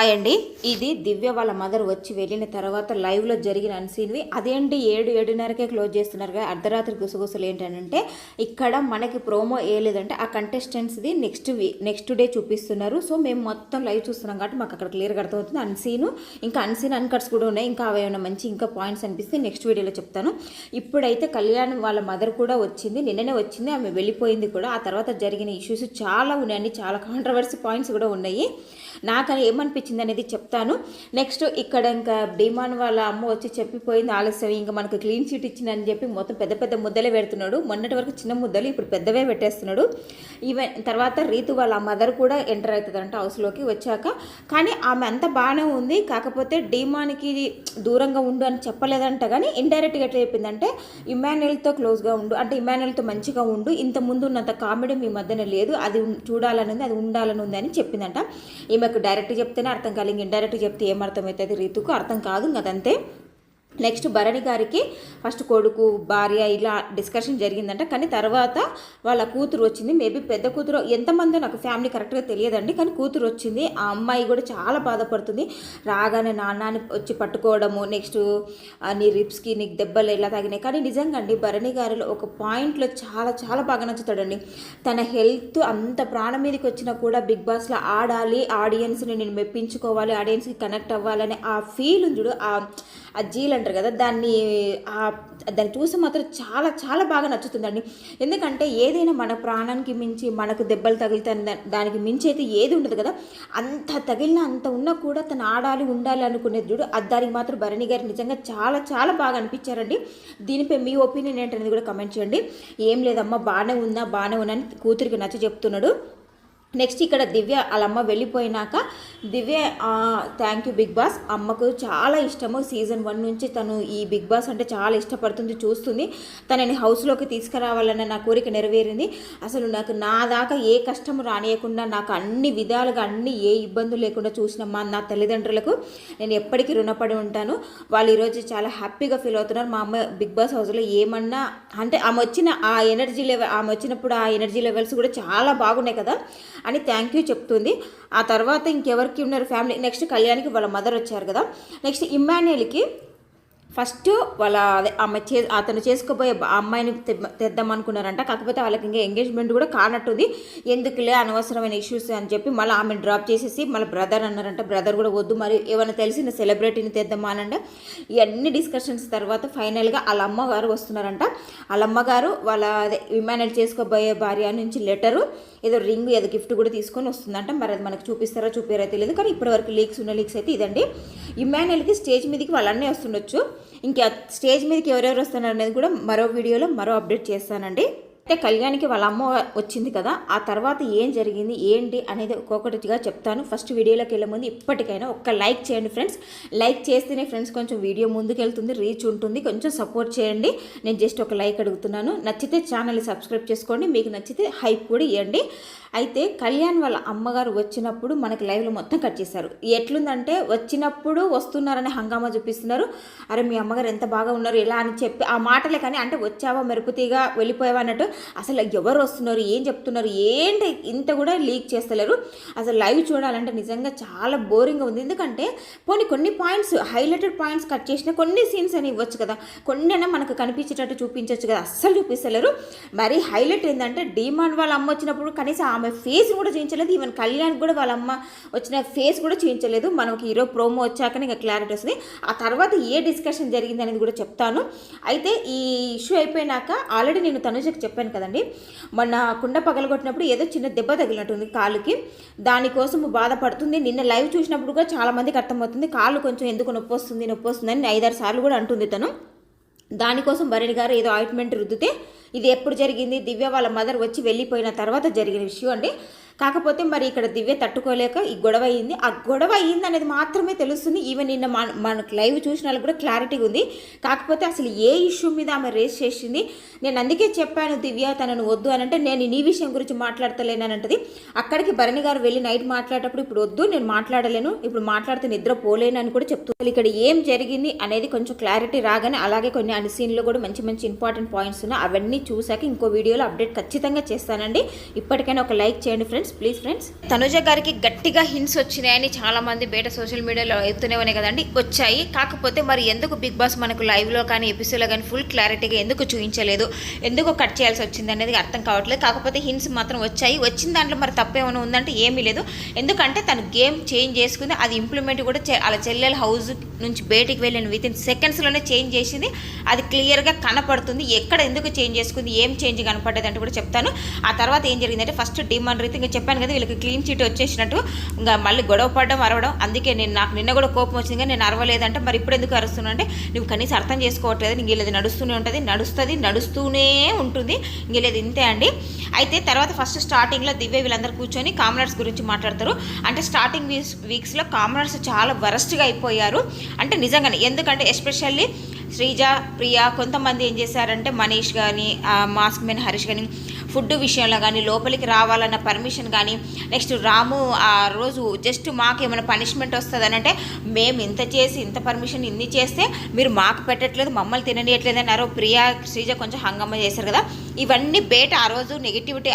అయ్యండి. అండి ఇది దివ్య వాళ్ళ మదర్ వచ్చి వెళ్ళిన తర్వాత లైవ్లో జరిగిన అన్సీన్వి అదేంటి? ఏడు ఏడున్నరకే క్లోజ్ చేస్తున్నారు కదా అర్ధరాత్రి గుసగుసలు ఏంటంటే ఇక్కడ మనకి ప్రోమో ఏ లేదంటే ఆ కంటెస్టెంట్స్ది నెక్స్ట్ నెక్స్ట్ డే చూపిస్తున్నారు. సో మేము మొత్తం లైవ్ చూస్తున్నాం కాబట్టి మాకు అక్కడ క్లియర్గా అర్థమవుతుంది. అన్సీను ఇంకా అన్సీన్ అన్కట్స్ కూడా ఉన్నాయి. ఇంకా అవి ఏమైనా మంచి ఇంకా పాయింట్స్ అనిపిస్తే నెక్స్ట్ వీడియోలో చెప్తాను. ఇప్పుడైతే కళ్యాణ్ వాళ్ళ మదర్ కూడా వచ్చింది. నిన్ననే వచ్చింది. ఆమె వెళ్ళిపోయింది కూడా. ఆ తర్వాత జరిగిన ఇష్యూస్ చాలా ఉన్నాయండి చాలా కాంట్రవర్సీ పాయింట్స్ కూడా ఉన్నాయి. నాకు ఏమనిపించింది అనేది చెప్తాను. నెక్స్ట్ ఇక్కడ ఇంకా డిమాన్ వాళ్ళ అమ్మ వచ్చి చెప్పిపోయింది ఆలస్యం. ఇంకా మనకు క్లీన్ షీట్ ఇచ్చిందని చెప్పి మొత్తం పెద్ద పెద్ద ముద్దలే పెడుతున్నాడు. మొన్నటి వరకు చిన్న ముద్దలు ఇప్పుడు పెద్దవే పెట్టేస్తున్నాడు. ఈవెన్ తర్వాత రీతు వాళ్ళ మదర్ కూడా ఎంటర్ అవుతుందంట హౌస్లోకి వచ్చాక. కానీ ఆమె అంత బాగానే ఉంది. కాకపోతే డిమాన్కి దూరంగా ఉండు అని చెప్పలేదంట. కానీ ఇండైరెక్ట్గా ఎట్లా చెప్పిందంటే ఇమాన్యుల్తో క్లోజ్గా ఉండు. అంటే ఇమాన్యుల్తో మంచిగా ఉండు. ఇంత ముందు ఉన్నంత కామెడీ మీ మధ్యన లేదు. అది చూడాలని ఉంది అది ఉండాలని ఉంది అని చెప్పిందంట. ఈమెకు డైరెక్ట్ చెప్తేనే అర్థం కాలేదు. ఇండైరెక్ట్ చెప్తే ఏమర్థమవుతుంది రీతుకు? అర్థం కాదు కదంతే నెక్స్ట్ భరణి గారికి ఫస్ట్ కొడుకు భార్య ఇలా డిస్కషన్ జరిగిందంట. కానీ తర్వాత వాళ్ళ కూతురు వచ్చింది. మేబీ పెద్ద కూతురు ఎంతమందో నాకు ఫ్యామిలీ కరెక్ట్గా తెలియదండి. కానీ కూతురు వచ్చింది. ఆ అమ్మాయి కూడా చాలా బాధపడుతుంది. రాగానే నాన్నని వచ్చి పట్టుకోవడము నెక్స్ట్ నీ రిప్స్కి నీకు దెబ్బలు ఎలా తాగినాయి? కానీ నిజంగా అండి భరణి గారిలో ఒక పాయింట్లో చాలా చాలా బాగా నచ్చుతాడండి. తన హెల్త్ అంత ప్రాణం మీదకి వచ్చినా కూడా బిగ్ బాస్లో ఆడాలి. ఆడియన్స్ని నేను మెప్పించుకోవాలి. ఆడియన్స్కి కనెక్ట్ అవ్వాలని ఆ ఫీల్ ఉంది చూడు ఆ జీల్ అంటారు కదా దాన్ని దాన్ని చూసి మాత్రం చాలా చాలా బాగా నచ్చుతుందండి. ఎందుకంటే ఏదైనా మన ప్రాణానికి మించి మనకు దెబ్బలు తగిలితే దానికి మించి అయితే ఏది ఉండదు కదా. అంత తగిలిన అంత ఉన్నా కూడా తను ఆడాలి ఉండాలి అనుకునేది చూడు అది దానికి మాత్రం భరణి గారు నిజంగా చాలా చాలా బాగా అనిపించారండి. దీనిపై మీ ఒపీనియన్ ఏంటనేది కూడా కమెంట్ చేయండి. ఏం లేదమ్మా బాగానే ఉందా బాగానే ఉన్నా అని కూతురికి నచ్చ చెప్తున్నాడు. నెక్స్ట్ ఇక్కడ దివ్య వాళ్ళ అమ్మ వెళ్ళిపోయినాక Divya thank you Bigg Boss. అమ్మకు చాలా ఇష్టము. సీజన్ వన్ నుంచి తను ఈ బిగ్ బాస్ అంటే చాలా ఇష్టపడుతుంది చూస్తుంది. తనని హౌస్లోకి తీసుకురావాలన్న నా కోరిక నెరవేరింది. అసలు నాకు నా దాకా ఏ కష్టం రానియకుండా నాకు అన్ని విధాలుగా అన్ని ఏ ఇబ్బందులు లేకుండా చూసినమ్మా మా నా తల్లిదండ్రులకు నేను ఎప్పటికీ రుణపడి ఉంటాను. వాళ్ళు ఈరోజు చాలా హ్యాపీగా ఫీల్ అవుతున్నారు. మా అమ్మ బిగ్ బాస్ హౌస్లో ఏమన్నా అంటే ఆమె వచ్చిన ఆ ఎనర్జీ లెవెల్ ఆమె వచ్చినప్పుడు ఆ ఎనర్జీ లెవెల్స్ కూడా చాలా బాగున్నాయి కదా. అని థ్యాంక్ యూ చెప్తుంది. ఆ తర్వాత ఇంకెవరికి ఉన్నారు? ఫ్యామిలీ నెక్స్ట్ కళ్యాణ్కి వాళ్ళ మదర్ వచ్చారు కదా. నెక్స్ట్ ఇమ్మాన్యుయల్కి ఫస్ట్ వాళ్ళ అదే ఆమె చే అతను చేసుకోబోయే అమ్మాయిని తెద్దామనుకున్నారంట తెద్దాం అనుకున్నారంట. కాకపోతే వాళ్ళకి ఇంకా ఎంగేజ్మెంట్ కూడా కానట్టుంది. ఎందుకులే అనవసరమైన ఇష్యూస్ అని చెప్పి మళ్ళీ ఆమెను డ్రాప్ చేసేసి మళ్ళీ బ్రదర్ అన్నారంట. బ్రదర్ కూడా వద్దు మరి ఏమైనా తెలిసిన సెలబ్రిటీని తెద్దామా అనంటే ఇవన్నీ డిస్కషన్స్ తర్వాత ఫైనల్గా వాళ్ళ అమ్మగారు వస్తున్నారంట. వాళ్ళ అమ్మగారు వాళ్ళ అదే విమానాలు చేసుకోబోయే భార్య నుంచి లెటరు ఏదో రింగ్ ఏదో గిఫ్ట్ కూడా తీసుకొని వస్తుందంట. మరి అది మనకు చూపిస్తారో చూపిరో తెలియదు. కానీ ఇప్పటివరకు లీక్స్ ఉన్న లీక్స్ అయితే ఇదండి. ఇమానియల్కి స్టేజ్ మీదకి వాళ్ళన్నీ వస్తుండొచ్చు. ఇంకా స్టేజ్ మీదకి ఎవరెవరు వస్తున్నారు అనేది కూడా మరో వీడియోలో మరో అప్డేట్ చేస్తానండి. అయితే కళ్యాణికి వాళ్ళ అమ్మ వచ్చింది కదా ఆ తర్వాత ఏం జరిగింది ఏంటి అనేది ఒక్కొక్కటిగా చెప్తాను. ఫస్ట్ వీడియోలోకి వెళ్ళే ముందు ఇప్పటికైనా ఒక్క లైక్ చేయండి ఫ్రెండ్స్. లైక్ చేస్తేనే ఫ్రెండ్స్ కొంచెం వీడియో ముందుకెళ్తుంది రీచ్ ఉంటుంది. కొంచెం సపోర్ట్ చేయండి. నేను జస్ట్ ఒక లైక్ అడుగుతున్నాను. నచ్చితే ఛానల్ని సబ్స్క్రైబ్ చేసుకోండి. మీకు నచ్చితే హైప్ కూడా ఇవ్వండి అయితే కళ్యాణ్ వాళ్ళ అమ్మగారు వచ్చినప్పుడు మనకి లైవ్లో మొత్తం కట్ చేశారు. ఎట్లుందంటే వచ్చినప్పుడు వస్తున్నారని హంగామా చూపిస్తున్నారు. అరే మీ అమ్మగారు ఎంత బాగా ఉన్నారు ఎలా అని చెప్పి ఆ మాటలే కానీ అంటే వచ్చావా మెరుపుతీగా వెళ్ళిపోయావా అన్నట్టు అసలు ఎవరు వస్తున్నారు ఏం చెప్తున్నారు ఏంటి ఇంత కూడా లీక్ చేస్తలేరు. అసలు లైవ్ చూడాలంటే నిజంగా చాలా బోరింగ్గా ఉంది. ఎందుకంటే పోనీ కొన్ని పాయింట్స్ హైలైటెడ్ పాయింట్స్ కట్ చేసిన కొన్ని సీన్స్ అని ఇవ్వచ్చు కదా. కొన్ని అయినా మనకు కనిపించేటట్టు చూపించవచ్చు కదా. అస్సలు చూపిస్తలేరు. మరి హైలైట్ ఏంటంటే డిమాండ్ వాళ్ళ అమ్మ వచ్చినప్పుడు కనీసం ఆమె ఫేస్ కూడా చేయించలేదు ఈవెన్ కళ్యాణ్ కూడా వాళ్ళ అమ్మ వచ్చిన ఫేస్ కూడా చేయించలేదు మనకి హీరో ప్రోమో వచ్చాకనే ఇంకా క్లారిటీ వస్తుంది. ఆ తర్వాత ఏ డిస్కషన్ జరిగింది అనేది కూడా చెప్తాను. అయితే ఈ ఇష్యూ అయిపోయినాక ఆల్రెడీ నేను తనుజకి చెప్పాను కదండి. మొన్న కుండ పగలగొట్టినప్పుడు ఏదో చిన్న దెబ్బ తగిలినట్టుంది కాలుకి. దానికోసం బాధపడుతుంది. నిన్న లైవ్ చూసినప్పుడు కూడా చాలా మందికి అర్థమవుతుంది. కాళ్ళు కొంచెం ఎందుకు నొప్పి వస్తుంది నొప్పి వస్తుంది అని ఐదారు సార్లు కూడా అంటుంది తను. దానికోసం భరణి గారు ఏదో ఆయింట్మెంట్ రుద్దితే ఇది ఎప్పుడు జరిగింది? దివ్య వాళ్ళ మదర్ వచ్చి వెళ్ళిపోయిన తర్వాత జరిగిన విషయం అండి. కాకపోతే మరి ఇక్కడ దివ్య తట్టుకోలేక ఈ గొడవ అయ్యింది ఆ గొడవ అయ్యింది అనేది మాత్రమే తెలుస్తుంది. ఈవెన్ నిన్న మన మనకు లైవ్ చూసిన వాళ్ళకి కూడా క్లారిటీగా ఉంది. కాకపోతే అసలు ఏ ఇష్యూ మీద ఆమె రేస్ చేసింది? నేను అందుకే చెప్పాను దివ్య తనను వద్దు అని అంటే నేను నీ విషయం గురించి మాట్లాడతలేనంటది అక్కడికి భరణి గారు వెళ్ళి నైట్ మాట్లాడేటప్పుడు ఇప్పుడు వద్దు నేను మాట్లాడలేను ఇప్పుడు మాట్లాడితే నిద్ర పోలేను అని కూడా చెప్తుంది ఇక్కడ ఏం జరిగింది అనేది కొంచెం క్లారిటీ రాగానే అలాగే కొన్ని అన్ని సీన్లో కూడా మంచి మంచి ఇంపార్టెంట్ పాయింట్స్ ఉన్నాయి. అవన్నీ చూశాక ఇంకో వీడియోలో అప్డేట్ ఖచ్చితంగా చేస్తానండి. ఇప్పటికైనా ఒక లైక్ చేయండి friends details please friends Tanuja గారికి గట్టిగా హింట్స్ వచ్చినాయని చాలా మంది బయట సోషల్ మీడియాలో అవుతూనే ఉన్నాయి కదండి వచ్చాయి. కాకపోతే మరి ఎందుకు బిగ్ బాస్ మనకు లైవ్లో కానీ ఎపిసోడ్లో కానీ ఫుల్ క్లారిటీగా ఎందుకు చూపించలేదు? ఎందుకు కట్ చేయాల్సి వచ్చింది అనేది అర్థం కావట్లేదు. కాకపోతే హింట్స్ మాత్రం వచ్చాయి. వచ్చిన దాంట్లో మరి తప్పేమైనా ఉందంటే ఏమీ లేదు. ఎందుకంటే తను గేమ్ చేంజ్ చేసుకుంది. అది ఇంప్లిమెంట్ కూడా అలా చెల్లెల హౌస్ నుంచి బయటికి వెళ్ళిన విత్ ఇన్ సెకండ్స్లోనే చేంజ్ చేసింది. అది క్లియర్గా కనపడుతుంది. ఎక్కడ ఎందుకు చేంజ్ చేసుకుంది? ఏం చేంజ్ కనపడ్డది అంటే కూడా చెప్తాను. ఆ తర్వాత ఏం జరిగిందంటే ఫస్ట్ డిమాండ్ రీతి ఇంకా చెప్పాను కదా వీళ్ళకి క్లీన్ చీట్ వచ్చేసినట్టు ఇంకా మళ్ళీ గొడవ పడడం అరవడం. అందుకే నేను నాకు నిన్న కూడా కోపం వచ్చింది కానీ నేను అరవలేదంటే. మరి ఇప్పుడు ఎందుకు అరుస్తున్నా అంటే నువ్వు కనీసం అర్థం చేసుకోవట్లేదు. ఇంక వీళ్ళది నడుస్తూనే ఉంటుంది నడుస్తుంది నడుస్తూనే ఉంటుంది. ఇంక వీళ్ళది ఇంతే అండి. అయితే తర్వాత ఫస్ట్ స్టార్టింగ్లో దివ్య వీళ్ళందరూ కూర్చొని కామనర్స్ గురించి మాట్లాడతారు. అంటే స్టార్టింగ్ వీక్స్ వీక్స్లో కామనర్స్ చాలా వరస్ట్గా అయిపోయారు. అంటే నిజంగానే ఎందుకంటే ఎస్పెషల్లీ శ్రీజ ప్రియా కొంతమంది ఏం చేశారంటే మనీష్ కానీ మాస్క్ మెన్ హరీష్ కానీ ఫుడ్ విషయంలో కానీ లోపలికి రావాలన్న పర్మిషన్ కానీ నెక్స్ట్ రాము ఆ రోజు జస్ట్ మాకు ఏమైనా పనిష్మెంట్ వస్తుంది అంటే మేము ఇంత చేసి ఇంత పర్మిషన్ ఇన్ని చేస్తే మీరు మాకు పెట్టట్లేదు మమ్మల్ని తిననియట్లేదు అన్నారు. ప్రియా శ్రీజ కొంచెం హంగమ్మ చేశారు కదా. ఇవన్నీ బయట ఆ రోజు నెగిటివిటీ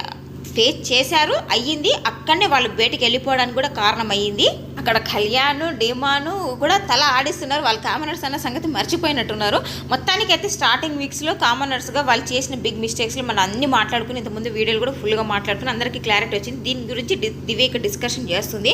ఫేస్ చేశారు అయ్యింది. అక్కడనే వాళ్ళు బయటికి వెళ్ళిపోవడానికి కూడా కారణం అయ్యింది అక్కడ కళ్యాణ్ డీమాను కూడా తల ఆడిస్తున్నారు. వాళ్ళు కామనర్స్ అన్న సంగతి మర్చిపోయినట్టున్నారు. మొత్తానికి అయితే స్టార్టింగ్ వీక్స్లో కామనర్స్గా వాళ్ళు చేసిన బిగ్ మిస్టేక్స్లో మనం అన్ని మాట్లాడుకుని ఇంతకుముందు వీడియోలు కూడా ఫుల్గా మాట్లాడుకుని అందరికీ క్లారిటీ వచ్చింది. దీని గురించి దివేక డిస్కషన్ చేస్తుంది.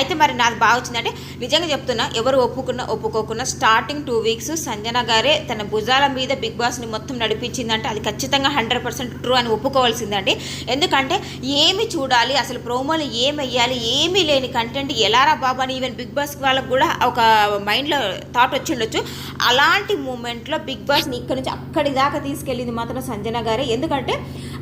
అయితే మరి నాకు బాగా వచ్చిందంటే నిజంగా చెప్తున్నా ఎవరు ఒప్పుకున్నా ఒప్పుకోకున్నా స్టార్టింగ్ టూ వీక్స్ సంజన గారే తన భుజాల మీద బిగ్ బాస్ని మొత్తం నడిపించిందంటే అది ఖచ్చితంగా హండ్రెడ్ పర్సెంట్ ట్రూ అని ఒప్పుకోవాల్సిందండి. ఎందుకంటే అంటే ఏమి చూడాలి అసలు ప్రోమోలు ఏమి వేయాలి ఏమీ లేని కంటెంట్ ఎలారా బాబు అని ఈవెన్ బిగ్ బాస్ వాళ్ళకు కూడా ఒక మైండ్లో థాట్ వచ్చి ఉండొచ్చు. అలాంటి మూమెంట్లో బిగ్ బాస్ని ఇక్కడ నుంచి అక్కడి దాకా తీసుకెళ్ళింది మాత్రం సంజన గారే. ఎందుకంటే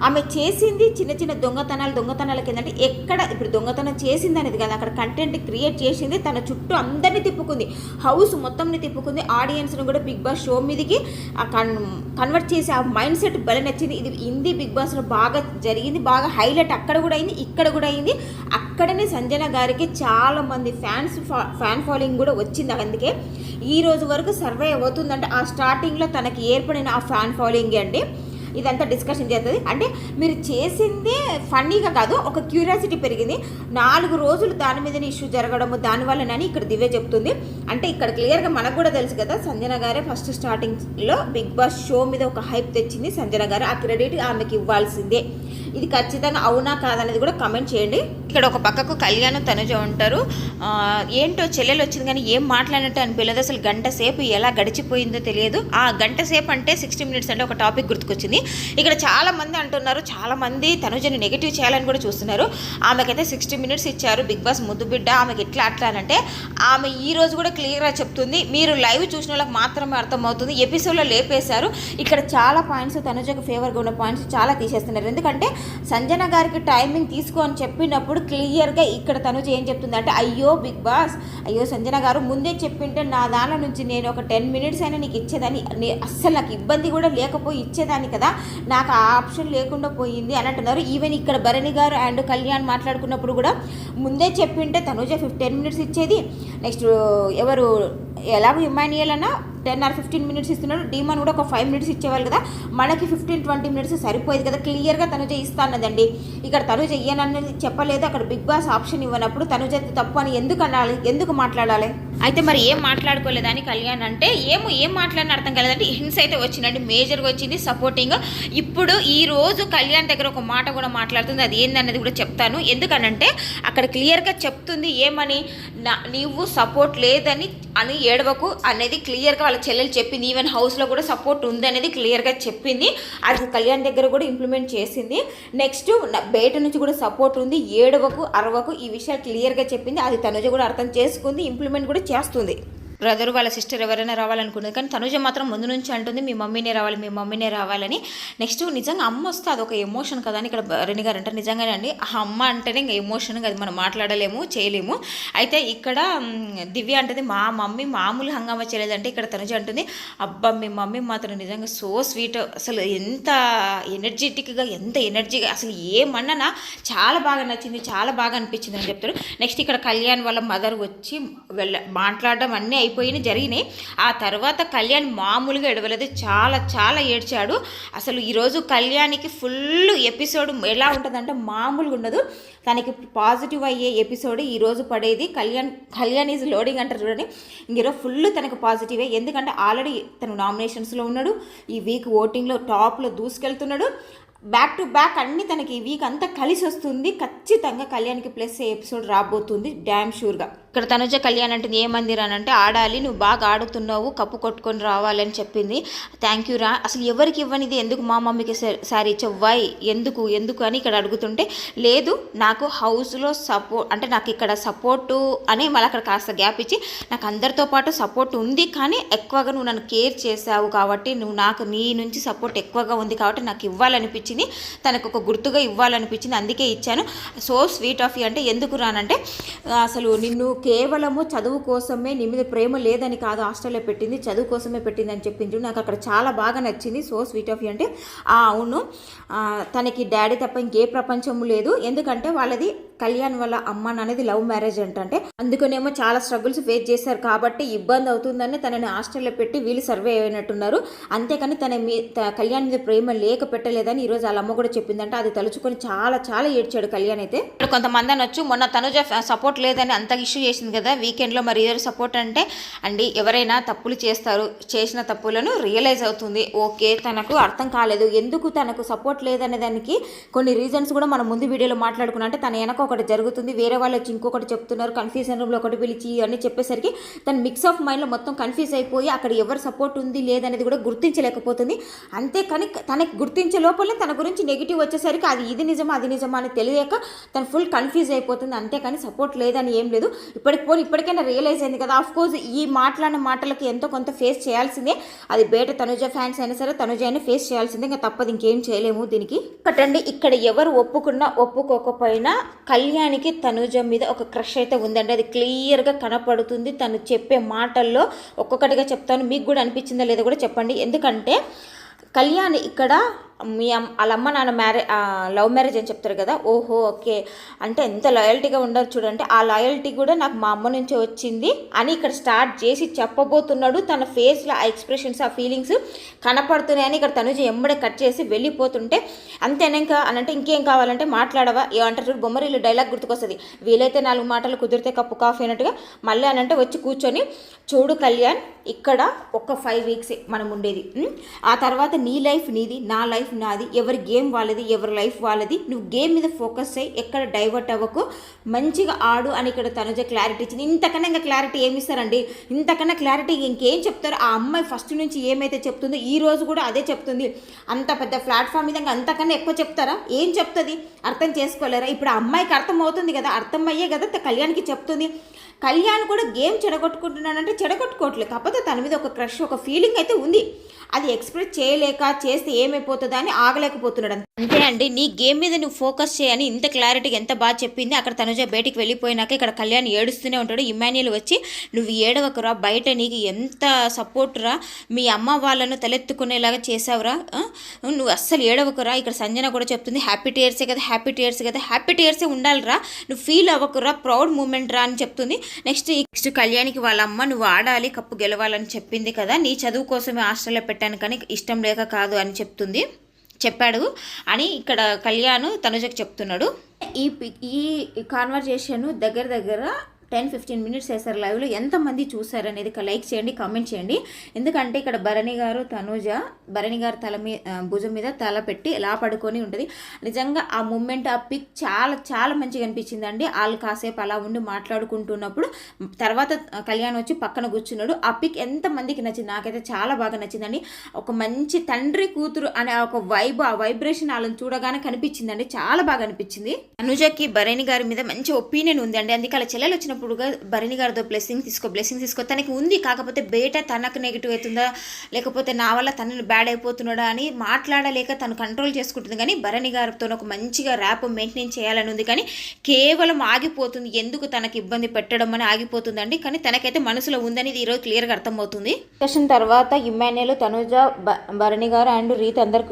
ఆమె చేసింది చిన్న చిన్న దొంగతనాలు దొంగతనాలకి ఏంటంటే ఎక్కడ ఇప్పుడు దొంగతనం చేసింది అనేది కదా. అక్కడ కంటెంట్ క్రియేట్ చేసింది తన చుట్టూ అందరినీ తిప్పుకుంది. హౌస్ మొత్తంని తిప్పుకుంది. ఆడియన్స్ని కూడా బిగ్ బాస్ షో మీదకి ఆ కన్ కన్వర్ట్ చేసి ఆ మైండ్ సెట్ బలి నచ్చింది. ఇది హిందీ బిగ్ బాస్లో బాగా జరిగింది బాగా హైలైట్ అక్కడ కూడా అయింది ఇక్కడ కూడా అయింది. అక్కడనే సంజన గారికి చాలామంది ఫ్యాన్స్ ఫ్యాన్ ఫాలోయింగ్ కూడా వచ్చింది. అందుకే ఈ రోజు వరకు సర్వే ఏమవుతుందంటే ఆ స్టార్టింగ్లో తనకి ఏర్పడిన ఆ ఫ్యాన్ ఫాలోయింగ్ అండి? ఇదంతా డిస్కషన్ చేస్తుంది. అంటే మీరు చేసిందే ఫన్నీగా కాదు ఒక క్యూరియాసిటీ పెరిగింది. నాలుగు రోజులు దాని మీదనే ఇష్యూ జరగడము దానివల్లనని ఇక్కడ దివ్య చెప్తుంది. అంటే ఇక్కడ క్లియర్గా మనకు కూడా తెలుసు కదా సంజన గారే ఫస్ట్ స్టార్టింగ్లో బిగ్ బాస్ షో మీద ఒక హైప్ తెచ్చింది సంజన గారు. ఆ క్రెడిట్ ఆమెకి ఇవ్వాల్సిందే. ఇది ఖచ్చితంగా అవునా కాదనేది కూడా కమెంట్ చేయండి. ఇక్కడ ఒక పక్కకు కళ్యాణ్ తనుజ ఉంటారు. ఏంటో చెల్లెలు వచ్చింది కానీ ఏం మాట్లాడినట్టు అనిపించలేదు. అసలు గంట సేపు ఎలా గడిచిపోయిందో తెలియదు. ఆ గంట సేపు అంటే సిక్స్టీ మినిట్స్ అంటే ఒక టాపిక్ గుర్తుకొచ్చింది. ఇక్కడ చాలామంది అంటున్నారు చాలామంది తనుజని నెగిటివ్ చేయాలని కూడా చూస్తున్నారు. ఆమెకైతే సిక్స్టీ మినిట్స్ ఇచ్చారు బిగ్ బాస్ ముద్దు బిడ్డ ఆమెకి ఎట్లా అట్లా అంటే ఆమె ఈ రోజు కూడా క్లియర్గా చెప్తుంది మీరు లైవ్ చూసిన వాళ్ళకి మాత్రమే అర్థమవుతుంది ఎపిసోడ్లో లేపేశారు. ఇక్కడ చాలా పాయింట్స్ తనుజకు ఫేవర్గా ఉన్న పాయింట్స్ చాలా తీసేస్తున్నారు. ఎందుకంటే సంజన గారికి టైమింగ్ తీసుకో అని చెప్పినప్పుడు క్లియర్గా ఇక్కడ తనుజ ఏం చెప్తుంది అంటే అయ్యో బిగ్ బాస్ అయ్యో సంజన గారు ముందే చెప్పింటే నా దాని నుంచి నేను ఒక టెన్ మినిట్స్ అయినా నీకు ఇచ్చేదాన్ని అస్సలు నాకు ఇబ్బంది కూడా లేకపోయి ఇచ్చేదాన్ని కదా నాకు ఆ ఆప్షన్ లేకుండా పోయింది అని అంటున్నారు. ఈవెన్ ఇక్కడ భరణి గారు అండ్ కళ్యాణ్ మాట్లాడుకున్నప్పుడు కూడా ముందే చెప్పింటే తనుజ ఫిఫ్టీన్ మినిట్స్ ఇచ్చేది. నెక్స్ట్ ఎవరు ఎలాగో ఇమాన్యుయల్ అన్నా టెన్ ఆర్ ఫిఫ్టీన్ మినిట్స్ ఇస్తున్నాడు. డీమాన్ కూడా ఒక ఫైవ్ మినిట్స్ ఇచ్చేవాళ్ళు కదా. మనకి ఫిఫ్టీన్ ట్వంటీ మినిట్స్ సరిపోయేది కదా. క్లియర్గా తనుజ ఇస్తానదండి ఇక్కడ తనుజ ఇయ్యనన్నది చెప్పలేదు. అక్కడ బిగ్ బాస్ ఆప్షన్ ఇవ్వనప్పుడు తనుజ తప్పు అని ఎందుకు అనాలి? ఎందుకు మాట్లాడాలి? అయితే మరి ఏం మాట్లాడుకోలేదని కళ్యాణ్ అంటే ఏమో ఏం మాట్లాడిన అర్థం కాలేదంటే హింస్ అయితే వచ్చిందండి. మేజర్గా వచ్చింది సపోర్టింగ్ ఇప్పుడు ఈ రోజు కళ్యాణ్ దగ్గర ఒక మాట కూడా మాట్లాడుతుంది. అది ఏందన్నది కూడా చెప్తాను. ఎందుకనంటే అక్కడ క్లియర్గా చెప్తుంది ఏమని? నా నీవు సపోర్ట్ లేదని అని ఏడవకు. అనేది క్లియర్గా వాళ్ళ చెల్లెలు చెప్పింది ఈవెన్ హౌస్లో కూడా సపోర్ట్ ఉంది అనేది క్లియర్గా చెప్పింది. అది కళ్యాణ్ దగ్గర కూడా ఇంప్లిమెంట్ చేసింది. నెక్స్ట్ బయట నుంచి కూడా సపోర్ట్ ఉంది. ఏడవకు అరవకు ఈ విషయాలు క్లియర్గా చెప్పింది. అది తనుజ కూడా అర్థం చేసుకుంది ఇంప్లిమెంట్ కూడా చేస్తుంది. బ్రదర్ వాళ్ళ సిస్టర్ ఎవరైనా రావాలనుకున్నది. కానీ తనుజ మాత్రం ముందు నుంచి అంటుంది మీ మమ్మీనే రావాలి మీ మమ్మీనే రావాలని. నెక్స్ట్ నిజంగా అమ్మ వస్తే అదొక ఎమోషన్ కదా అని ఇక్కడ రెడ్డి గారు అంటారు. నిజంగానే అండి ఆ అమ్మ అంటేనే ఇంకా ఎమోషన్ అది మనం మాట్లాడలేము చేయలేము. అయితే ఇక్కడ దివ్య అంటుంది మా మమ్మీ మామూలు హంగామా చేయలేదంటే ఇక్కడ తనుజ అంటుంది అబ్బా మీ మమ్మీ మాత్రం నిజంగా సో స్వీట్ అసలు ఎంత ఎనర్జెటిక్గా ఎంత ఎనర్జీగా అసలు ఏమన్నా చాలా బాగా నచ్చింది చాలా బాగా అనిపించింది అని చెప్తారు. నెక్స్ట్ ఇక్కడ కళ్యాణ్ వాళ్ళ మదర్ వచ్చి వెళ్ళ మాట్లాడడం అన్నీ అయిపోయిన జరిగినాయి ఆ తర్వాత కళ్యాణ్ మామూలుగా ఎడవలేదు చాలా చాలా ఏడ్చాడు. అసలు ఈరోజు కళ్యాణ్కి ఫుల్ ఎపిసోడ్ ఎలా ఉంటుందంటే మామూలుగా ఉండదు. తనకి పాజిటివ్ అయ్యే ఎపిసోడ్ ఈరోజు పడేది. కళ్యాణ్ కళ్యాణ్ ఈజ్ లోడింగ్ అంటారు చూడండి. ఈరోజు ఫుల్ తనకు పాజిటివే. ఎందుకంటే ఆల్రెడీ తను నామినేషన్స్లో ఉన్నాడు. ఈ వీక్ ఓటింగ్లో టాప్లో దూసుకెళ్తున్నాడు. బ్యాక్ టు బ్యాక్ అన్ని తనకి ఈ వీక్ అంతా కలిసి వస్తుంది ఖచ్చితంగా కళ్యాణ్కి ప్లస్ ఎపిసోడ్ రాబోతుంది. డ్యామ్ షూర్గా ఇక్కడ తనుజ కళ్యాణ్ అంటే ఏమంది అని అంటే ఆడాలి నువ్వు బాగా ఆడుతున్నావు కప్పు కొట్టుకొని రావాలని చెప్పింది. థ్యాంక్ యూ రా. అసలు ఎవరికి ఇవ్వనిది? ఎందుకు మా మమ్మీకి సారీ చెవ్వాయి ఎందుకు ఎందుకు అని ఇక్కడ అడుగుతుంటే లేదు నాకు హౌస్లో సపోర్ట్ అంటే నాకు ఇక్కడ సపోర్టు అని మళ్ళీ అక్కడ కాస్త గ్యాప్ ఇచ్చి నాకు అందరితో పాటు సపోర్ట్ ఉంది కానీ ఎక్కువగా నువ్వు నన్ను కేర్ చేసావు కాబట్టి నువ్వు నాకు నీ నుంచి సపోర్ట్ ఎక్కువగా ఉంది కాబట్టి నాకు ఇవ్వాలనిపించింది. తనకు ఒక గుర్తుగా ఇవ్వాలనిపించింది. అందుకే ఇచ్చాను. సో స్వీట్ ఆఫ్ యూ అంటే ఎందుకు రానంటే అసలు నిన్ను కేవలము చదువు కోసమే నీ మీద ప్రేమ లేదని కాదు హాస్టల్లో పెట్టింది చదువు కోసమే పెట్టింది అని చెప్పింది. నాకు అక్కడ చాలా బాగా నచ్చింది. సో స్వీట్ ఆఫ్ యూ అంటే అవును తనకి డాడీ తప్ప ఇంకే ప్రపంచం లేదు. ఎందుకంటే వాళ్ళది కళ్యాణ్ వాళ్ళ అమ్మ అనేది లవ్ మ్యారేజ్ అంటే అందుకనేమో చాలా స్ట్రగుల్స్ ఫేస్ చేశారు కాబట్టి ఇబ్బంది అవుతుందని తనని హాస్టల్లో పెట్టి వీళ్ళు సర్వే అయినట్టున్నారు. అంతేకాని తన మీ కళ్యాణ్ మీద ప్రేమ లేక పెట్టలేదని ఈరోజు వాళ్ళ అమ్మ కూడా చెప్పిందంటే. అది తలుచుకొని చాలా చాలా ఏడ్చాడు కళ్యాణ్ అయితే. కొంతమంది అనొచ్చు మొన్న తనుజ సపోర్ట్ లేదని అంత ఇష్యూ చేసింది కదా వీకెండ్లో మరి ఎవరు సపోర్ట్ అంటే అండి ఎవరైనా తప్పులు చేస్తారు చేసిన తప్పులను రియలైజ్ అవుతుంది. ఓకే తనకు అర్థం కాలేదు. ఎందుకు తనకు సపోర్ట్ లేదనే దానికి కొన్ని రీజన్స్ కూడా మనం ముందు వీడియోలో మాట్లాడుకున్నా. అంటే తన వెనక ఒకటి జరుగుతుంది. వేరే వాళ్ళు వచ్చి ఇంకొకటి చెప్తున్నారు. కన్ఫ్యూజన్ రూమ్లో ఒకటి పిలిచి అని చెప్పేసరికి తన మిక్స్ ఆఫ్ మైండ్లో మొత్తం కన్ఫ్యూజ్ అయిపోయి అక్కడ ఎవరు సపోర్ట్ ఉంది లేదనేది కూడా గుర్తించలేకపోతుంది. అంతేకాని తనకి గుర్తించే లోపలే తన గురించి నెగిటివ్ వచ్చేసరికి అది ఇది నిజమా అది నిజమా అని తెలియక తను ఫుల్ కన్ఫ్యూజ్ అయిపోతుంది. అంతేకాని సపోర్ట్ లేదని ఏం లేదు. ఇప్పటికి పోనీ ఇప్పటికైనా రియలైజ్ అయింది కదా. ఆఫ్ కోర్స్ ఈ మాట్లాడిన మాటలకి ఎంతో కొంత ఫేస్ చేయాల్సిందే. అది బయట తనుజ ఫ్యాన్స్ అయినా సరే తనుజ అయినా ఫేస్ చేయాల్సిందే. ఇంకా తప్పదు ఇంకేం చేయలేము దీనికి. ఒకటండి ఇక్కడ ఎవరు ఒప్పుకున్నా ఒప్పుకోకపోయినా కళ్యాణికి తనుజ మీద ఒక క్రష్ అయితే ఉందండి. అది క్లియర్గా కనపడుతుంది. తను చెప్పే మాటల్లో ఒక్కొక్కటిగా చెప్తాను. మీకు కూడా అనిపించిందా లేదో కూడా చెప్పండి. ఎందుకంటే కళ్యాణ్ ఇక్కడ మీ అమ్మ వాళ్ళ అమ్మ నాన్న మ్యారే లవ్ మ్యారేజ్ అని చెప్తారు కదా ఓహో ఓకే. అంటే ఎంత లాయల్టీగా ఉండరు చూడండి. ఆ లాయల్టీ కూడా నాకు మా అమ్మ నుంచే వచ్చింది. అని ఇక్కడ స్టార్ట్ చేసి చెప్పబోతున్నాడు. తన ఫేస్లో ఆ ఎక్స్ప్రెషన్స్ ఆ ఫీలింగ్స్ కనపడుతున్నాయని ఇక్కడ తనుజ ఎంబడే కట్ చేసి వెళ్ళిపోతుంటే అంతేనా ఇంకా అని అంటే ఇంకేం కావాలంటే మాట్లాడవా? ఏమంటారు చూడు బొమ్మరీలు డైలాగ్ గుర్తుకొస్తుంది. వీలైతే నాలుగు మాటలు కుదిరితే కప్పు కాఫీ అన్నట్టుగా మళ్ళీ అనంటే వచ్చి కూర్చొని చూడు కళ్యాణ్ ఇక్కడ ఒక ఫైవ్ వీక్స్ మనం ఉండేది. ఆ తర్వాత నీ లైఫ్ నీది నా లైఫ్ లైఫ్ నాది ఎవరి గేమ్ వాళ్ళది ఎవరి లైఫ్ వాళ్ళది. నువ్వు గేమ్ మీద ఫోకస్ అయ్యి ఎక్కడ డైవర్ట్ అవ్వకు. మంచిగా ఆడు అని ఇక్కడ తనుజ క్లారిటీ ఇచ్చింది. ఇంతకన్నా ఇంకా క్లారిటీ ఏమి ఇస్తారండి ఇంతకన్నా క్లారిటీ ఇంకేం చెప్తారు? ఆ అమ్మాయి ఫస్ట్ నుంచి ఏమైతే చెప్తుందో ఈ రోజు కూడా అదే చెప్తుంది. అంత పెద్ద ప్లాట్ఫామ్ మీద అంతకన్నా ఎక్కువ చెప్తారా? ఏం చెప్తుంది? అర్థం చేసుకోలేరా? ఇప్పుడు ఆ అమ్మాయికి అర్థం అవుతుంది కదా? అర్థం అయ్యే కదా కళ్యాణ్కి చెప్తుంది. కళ్యాణ్ కూడా గేమ్ చెడగొట్టుకుంటున్నాడంటే చెడగొట్టుకోవట్లేదు. కాకపోతే తన మీద ఒక క్రష్ ఒక ఫీలింగ్ అయితే ఉంది. అది ఎక్స్ప్రెస్ చేయలేక చేస్తే ఏమైపోతుందా అని ఆగలేకపోతున్నాడు అంతే. అండి నీ గేమ్ మీద నువ్వు ఫోకస్ చేయని ఇంత క్లారిటీగా ఎంత బాగా చెప్పింది అక్కడ తనుజ బయటికి వెళ్ళిపోయినాక ఇక్కడ కళ్యాణ్ ఏడుస్తూనే ఉంటాడు. ఇమాన్యుల్ వచ్చి నువ్వు ఏడవకురా బయట నీకు ఎంత సపోర్ట్ రా మీ అమ్మ వాళ్ళను తలెత్తుకునేలాగా చేసావురా నువ్వు అస్సలు ఏడవకురా. ఇక్కడ సంజన కూడా చెప్తుంది హ్యాపీ టీయర్సే కదా హ్యాపీ టీయర్సే కదా హ్యాపీ టీయర్సే ఉండాలిరా నువ్వు ఫీల్ అవ్వకురా ప్రౌడ్ మూమెంట్ రా అని చెప్తుంది. నెక్స్ట్ నెక్స్ట్ కళ్యాణ్కి వాళ్ళ అమ్మ నువ్వు ఆడాలి కప్పు గెలవాలని చెప్పింది కదా నీ చదువు కోసమే హాస్టల్లో పెట్టాను కానీ ఇష్టం లేక కాదు అని చెప్తుంది. చెప్పాడు. అని ఇక్కడ కళ్యాణ్ తనుజకు చెప్తున్నాడు. ఈ ఈ కాన్వర్జేషన్ దగ్గర దగ్గర టెన్ ఫిఫ్టీన్ మినిట్స్ వేస్తారు లైవ్లో. ఎంతమంది చూశారు అనేది లైక్ చేయండి కామెంట్ చేయండి. ఎందుకంటే ఇక్కడ భరణి గారు తనుజ భరణి గారు తల మీ భుజం మీద తల పెట్టి ఎలా పడుకొని ఉంటుంది. నిజంగా ఆ మూమెంట్ ఆ పిక్ చాలా చాలా మంచిగా అనిపించిందండి. వాళ్ళు కాసేపు అలా ఉండి మాట్లాడుకుంటున్నప్పుడు తర్వాత కళ్యాణ్ వచ్చి పక్కన కూర్చున్నాడు. ఆ పిక్ ఎంతమందికి నచ్చింది? నాకైతే చాలా బాగా నచ్చిందండి. ఒక మంచి తండ్రి కూతురు అనే ఒక వైబ్ ఆ వైబ్రేషన్ వాళ్ళని చూడగానే కనిపించిందండి. చాలా బాగా అనిపించింది. అనుజకి భరణి గారి మీద మంచి ఒపీనియన్ ఉందండి. అందుకే అలా చెల్లెలు వచ్చినప్పుడు భరణి గారితో బ్లెస్సింగ్ తీసుకో బ్లెస్సింగ్ తీసుకో. తనకి ఉంది కాకపోతే బయట తనకు నెగిటివ్ అవుతుందా? లేకపోతే నా వల్ల తనని బ్యాడ్ అయిపోతున్నాడా అని మాట్లాడలేక తను కంట్రోల్ చేసుకుంటుంది. కానీ భరణి గారితో ఒక మంచిగా ర్యాప్ మెయింటైన్ చేయాలని ఉంది. కానీ కేవలం ఆగిపోతుంది. ఎందుకు తనకి ఇబ్బంది పెట్టడం అని ఆగిపోతుందండి. కానీ తనకైతే మనసులో ఉందని ఈరోజు క్లియర్గా అర్థమవుతుంది. డిస్కషన్ తర్వాత ఇమ్మాన్యులు తనుజ బ- భరణి గారు అండ్ రీత్ అందరు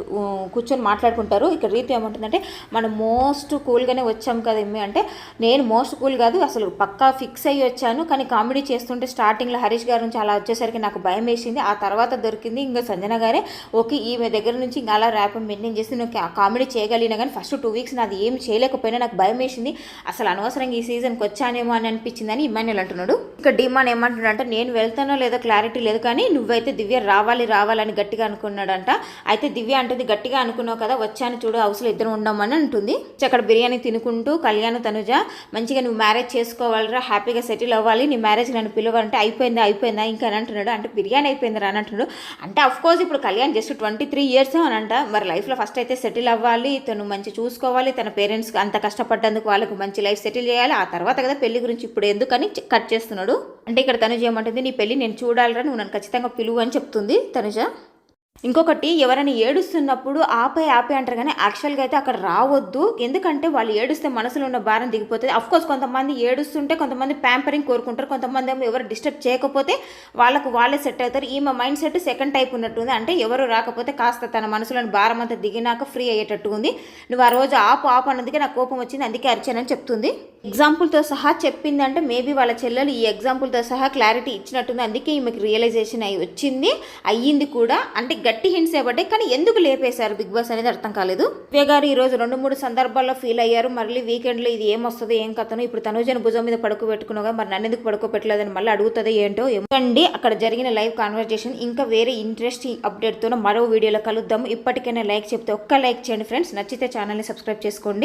కూర్చొని మాట్లాడుకుంటారు. ఇక్కడ రీత్ ఏమంటుందంటే మనం మోస్ట్ కూల్గానే వచ్చాం కదా ఇమ్మి అంటే నేను మోస్ట్ కూల్ కాదు అసలు పక్కా ఫిక్స్ అయ్యి వచ్చాను. కానీ కామెడీ చేస్తుంటే స్టార్టింగ్లో హరీష్ గారి నుంచి అలా వచ్చేసరికి నాకు భయం వేసింది. ఆ తర్వాత దొరికింది ఇంకా సంజన గారే. ఓకే ఈమె దగ్గర నుంచి ఇంకా అలా ర్యాప్ మెయింటైన్ చేసి నేను కామెడీ చేయగలిగినా కానీ ఫస్ట్ టూ వీక్స్ నాది ఏం చేయలేకపోయినా నాకు భయం వేసింది. అసలు అనవసరంగా ఈ సీజన్కి వచ్చానేమో అని అనిపించిందని ఇమాన్యుల్ అంటున్నాడు. ఇంకా డిమాన్ ఏమంటున్నాడు అంటే నేను వెళ్తానో లేదో క్లారిటీ లేదు కానీ నువ్వైతే దివ్య రావాలి రావాలని గట్టిగా అనుకున్నాడంట. అయితే దివ్య అంటుంది గట్టిగా అనుకున్నావు కదా వచ్చాను చూడు అవసరం ఇద్దరు ఉండమని అంటుంది. అక్కడ బిర్యానీ తినుకుంటూ కళ్యాణ్ తనుజ మంచిగా నువ్వు మ్యారేజ్ చేసుకోవాలిరా హ్యాపీగా సెటిల్ అవ్వాలి నీ మ్యారేజ్ నన్ను పిలవాలంటే అయిపోయిందా అయిపోయిందా ఇంకా అని అంటున్నాడు. అంటే బిర్యానీ అయిపోయిందా అని అంటున్నాడు. అంటే అఫ్ కోర్స్ ఇప్పుడు Kalyan just twenty three years అని అంట. మరి లైఫ్లో ఫస్ట్ అయితే సెటిల్ అవ్వాలి తను మంచి చూసుకోవాలి తన పేరెంట్స్కి అంత కష్టపడ్డందుకు వాళ్ళకు మంచి లైఫ్ సెటిల్ చేయాలి. ఆ తర్వాత కదా పెళ్ళి గురించి ఇప్పుడు ఎందుకని కట్ చేస్తున్నాడు. అంటే ఇక్కడ తనుజ ఏమంటుంది నీ పెళ్ళి నేను చూడాలరా నువ్వు నన్ను ఖచ్చితంగా పిలువు అని చెప్తుంది తనుజ. ఇంకొకటి ఎవరైనా ఏడుస్తున్నప్పుడు ఆపే ఆపే అంటారు కానీ యాక్చువల్గా అయితే అక్కడ రావద్దు. ఎందుకంటే వాళ్ళు ఏడుస్తే మనసులో ఉన్న భారం దిగిపోతుంది. అఫ్ కోర్స్ కొంతమంది ఏడుస్తుంటే కొంతమంది ప్యాంపరింగ్ కోరుకుంటారు. కొంతమంది ఏమో ఎవరు డిస్టర్బ్ చేయకపోతే వాళ్ళకు వాళ్ళే సెట్ అవుతారు. ఈమె మైండ్ సెట్ సెకండ్ టైప్ ఉన్నట్టుంది. అంటే ఎవరు రాకపోతే కాస్త తన మనసులోని భారం అంతా దిగినాక ఫ్రీ అయ్యేటట్టు ఉంది. నువ్వు ఆ రోజు ఆపు ఆపు అన్నందుకే నాకు కోపం వచ్చింది. అందుకే అరిచానని చెప్తుంది. ఎగ్జాంపుల్తో సహా చెప్పిందంటే మేబీ వాళ్ళ చెల్లెలు ఈ ఎగ్జాంపుల్తో సహా క్లారిటీ ఇచ్చినట్టుంది. అందుకే ఈమెకి రియలైజేషన్ అయి వచ్చింది. అయ్యింది కూడా. అంటే గట్టి హింట్స్ ఇవ్వబడ్డాయి కానీ ఎందుకు లేపేశారు బిగ్ బాస్ అనేది అర్థం కాలేదు. దివ్య గారు ఈ రోజు రెండు మూడు సందర్భాల్లో ఫీల్ అయ్యారు. మళ్ళీ వీకెండ్లో ఇది ఏం ఏం కథను ఇప్పుడు తనుజను భుజం మీద పడుకోబెట్టుకున్నాగా మరి నన్ను ఎందుకు పడుకోబెట్టలేదని మళ్ళీ అడుగుతుంది ఏంటో ఏమండి అక్కడ జరిగిన లైవ్ కాన్వర్జేషన్ ఇంకా వేరే ఇంట్రెస్టింగ్ అప్డేట్తో మరో వీడియోలో కలుద్దాం ఇప్పటికైనా లైక్ చెప్తే ఒక్క లైక్ చేయండి ఫ్రెండ్స్ నచ్చితే ఛానల్ని సబ్స్క్రైబ్ చేసుకోండి.